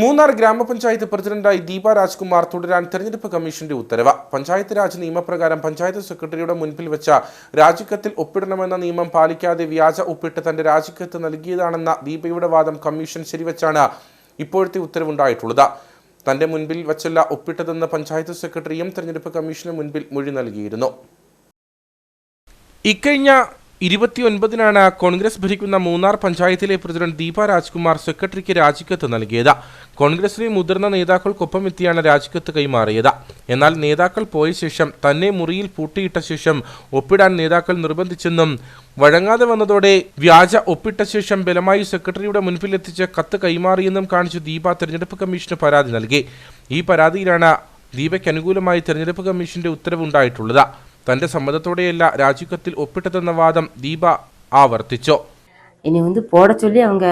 മൂന്നാർ ഗ്രാമപഞ്ചായത്ത് പ്രസിഡന്റായി ദീപ രാജ്കുമാർ തുടരാൻ തെരഞ്ഞെടുപ്പ് കമ്മീഷന്റെ ഉത്തരവ്. പഞ്ചായത്ത് രാജ് നിയമപ്രകാരം പഞ്ചായത്ത് സെക്രട്ടറിയുടെ മുൻപിൽ വെച്ച രാജിക്കത്തിൽ ഒപ്പിടണമെന്ന നിയമം പാലിക്കാതെ വ്യാജ ഒപ്പിട്ട് തന്റെ രാജിക്കത്ത് നൽകിയതാണെന്ന ദീപയുടെ വാദം കമ്മീഷൻ ശരിവച്ചാണ് ഇപ്പോഴത്തെ ഉത്തരവുണ്ടായിട്ടുള്ളത്. തന്റെ മുൻപിൽ വച്ചല്ല ഒപ്പിട്ടതെന്ന് പഞ്ചായത്ത് സെക്രട്ടറിയും തെരഞ്ഞെടുപ്പ് കമ്മീഷന് മുൻപിൽ മൊഴി നൽകിയിരുന്നു. ഇക്കഴിഞ്ഞ ഇരുപത്തിയൊൻപതിനാണ് കോൺഗ്രസ് ഭരിക്കുന്ന മൂന്നാർ പഞ്ചായത്തിലെ പ്രസിഡന്റ് ദീപ രാജ്കുമാർ സെക്രട്ടറിക്ക് രാജിക്കത്ത് നൽകിയത്. കോൺഗ്രസിലെ മുതിർന്ന നേതാക്കൾക്കൊപ്പം എത്തിയാണ് രാജിക്കത്ത് കൈമാറിയത്. എന്നാൽ നേതാക്കൾ പോയ ശേഷം തന്നെ മുറിയിൽ പൂട്ടിയിട്ട ശേഷം ഒപ്പിടാൻ നേതാക്കൾ നിർബന്ധിച്ചെന്നും വഴങ്ങാതെ വന്നതോടെ വ്യാജ ഒപ്പിട്ട ശേഷം ബലമായി സെക്രട്ടറിയുടെ മുൻപിലെത്തിച്ച് കത്ത് കൈമാറിയെന്നും കാണിച്ച് ദീപ തെരഞ്ഞെടുപ്പ് കമ്മീഷന് പരാതി നൽകി. ഈ പരാതിയിലാണ് ദീപയ്ക്ക് അനുകൂലമായി തെരഞ്ഞെടുപ്പ് കമ്മീഷന്റെ ഉത്തരവുണ്ടായിട്ടുള്ളത്. തന്റെ സമ്മതത്തോടെയല്ല രാജിക്കത്തിൽ ഒപ്പിട്ടതെന്ന വാദം ദീപ ആവർത്തിച്ചു என்னை வந்து போட சொல்லி அவங்க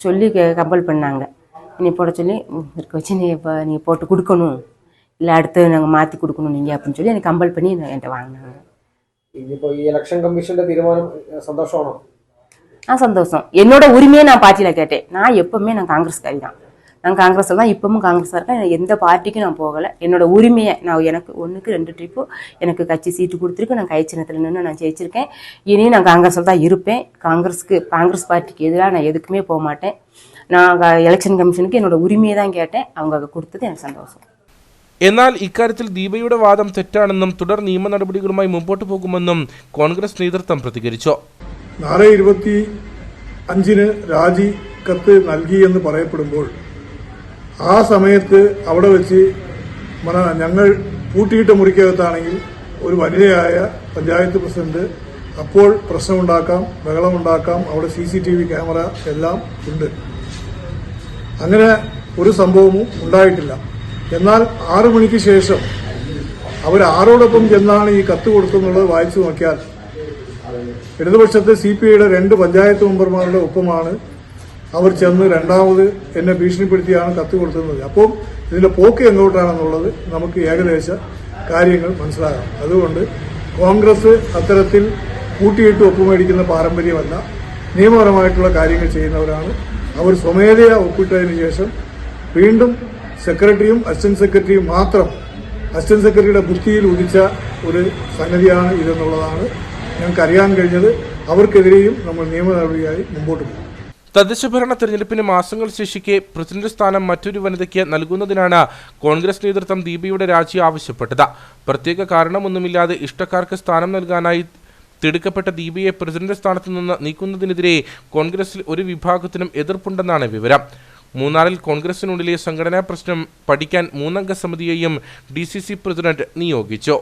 சொல்லி கம்பல் பண்ணாங்க என்னை போட சொல்லி ம், இருக்க வச்சு நீ இப்போ நீங்கள் போட்டு கொடுக்கணும் இல்லை அடுத்து நாங்கள் மாற்றி கொடுக்கணும் நீங்கள் அப்படின்னு சொல்லி எனக்கு கம்பல் பண்ணி என்ன- என்கிட்ட வாங்கினாங்க ഇനിയിപ്പോ ഈ ഇലക്ഷൻ കമ്മീഷന്റെ തീരുമാനം ഏഹ്, സന്തോഷമാണോ ஆ சந்தோஷம் என்னோட உரிமையை நான் பார்ட்டியில் கேட்டேன் நான் எப்பவுமே நான் காங்கிரஸ்காரி தான் நான் காங்கிரஸில் தான் இப்பவும் காங்கிரஸாக இருக்கேன் நான் எந்த பார்ட்டிக்கும் நான் போகலை என்னோட உரிமையை நான் எனக்கு ஒன்றுக்கு ரெண்டு ட்ரிப்பு எனக்கு கட்சி சீட்டு கொடுத்துருக்கு நான் கை சின்னத்தில் நின்று நான் ஜெயிச்சிருக்கேன் இனியும் நான் காங்கிரஸில் தான் இருப்பேன் காங்கிரஸுக்கு காங்கிரஸ் பார்ட்டிக்கு எதிராக நான் எதுக்குமே போக மாட்டேன் நான் எலெக்ஷன் கமிஷனுக்கு என்னோட உரிமையை தான் கேட்டேன் அவங்க கொடுத்தது எனக்கு சந்தோஷம் എന്നാൽ ഇക്കാര്യത്തിൽ ദീപയുടെ വാദം തെറ്റാണെന്നും തുടർ നിയമ നടപടികളുമായി മുമ്പോട്ടു പോകുമെന്നും കോൺഗ്രസ് നേതൃത്വം പ്രതികരിച്ചു നാളെ ഇരുപത്തി അഞ്ചിന് രാജി കത്ത് നൽകിയെന്ന് പറയപ്പെടുമ്പോൾ ആ സമയത്ത് അവിടെ വെച്ച് ഞങ്ങൾ പൂട്ടിയിട്ട മുറിക്കകത്താണെങ്കിൽ ഒരു വനിതയായ പഞ്ചായത്ത് പ്രസിഡന്റ് അപ്പോൾ പ്രശ്നമുണ്ടാക്കാം ബഹളമുണ്ടാക്കാം അവിടെ C C T V camera എല്ലാം ഉണ്ട്. അങ്ങനെ ഒരു സംഭവവും ഉണ്ടായിട്ടില്ല. എന്നാൽ ആറു മണിക്ക് ശേഷം അവർ ആരോടൊപ്പം ചെന്നാണ് ഈ കത്ത് കൊടുത്തെന്നുള്ളത് വായിച്ചു നോക്കിയാൽ ഇടതുപക്ഷത്തെ സി പി ഐയുടെ രണ്ട് പഞ്ചായത്ത് മെമ്പർമാരുടെ ഒപ്പമാണ് അവർ ചെന്ന് രണ്ടാമത് എന്നെ ഭീഷണിപ്പെടുത്തിയാണ് കത്ത് കൊടുത്തത്. അപ്പോൾ ഇതിന്റെ പോക്ക് എങ്ങോട്ടാണെന്നുള്ളത് നമുക്ക് ഏകദേശ കാര്യങ്ങൾ മനസ്സിലാകാം അതുകൊണ്ട് കോൺഗ്രസ് അത്തരത്തിൽ കൂട്ടിയിട്ട് ഒപ്പുമേടിക്കുന്ന പാരമ്പര്യമല്ല. നിയമപരമായിട്ടുള്ള കാര്യങ്ങൾ ചെയ്യുന്നവരാണ്. അവർ സ്വമേധയാ ഒപ്പിട്ടതിന് ശേഷം വീണ്ടും സെക്രട്ടറിയും അസിസ്റ്റന്റ് സെക്രട്ടറിയും മാത്രം അസിസ്റ്റന്റ് സെക്രട്ടറിയുടെ ബുദ്ധിയിൽ ഉദിച്ച ഒരു സംഗതിയാണ് ഇതെന്നുള്ളതാണ് ഞങ്ങൾക്ക് അറിയാൻ കഴിഞ്ഞത്. അവർക്കെതിരെയും നമ്മൾ നിയമ നടപടിയായി മുമ്പോട്ട് പോകും. തദ്ദേശഭരണ തെരഞ്ഞെടുപ്പിന് മാസങ്ങൾ ശേഷിക്കെ പ്രസിഡന്റ് സ്ഥാനം മറ്റൊരു വനിതയ്ക്ക് നൽകുന്നതിനാണ് കോൺഗ്രസ് നേതൃത്വം ദീപയുടെ രാജി ആവശ്യപ്പെട്ടത്. പ്രത്യേക കാരണമൊന്നുമില്ലാതെ ഇഷ്ടക്കാർക്ക് സ്ഥാനം നൽകാനായി തിടുക്കപ്പെട്ട ദീപയെ പ്രസിഡന്റ് സ്ഥാനത്ത് നിന്ന് നീക്കുന്നതിനെതിരെ കോൺഗ്രസിൽ ഒരു വിഭാഗത്തിനും എതിർപ്പുണ്ടെന്നാണ് വിവരം. മൂന്നാറിൽ കോൺഗ്രസിനുള്ളിലെ സംഘടനാ പ്രശ്നം പഠിക്കാൻ മൂന്നംഗ സമിതിയെയും ഡി പ്രസിഡന്റ് നിയോഗിച്ചു.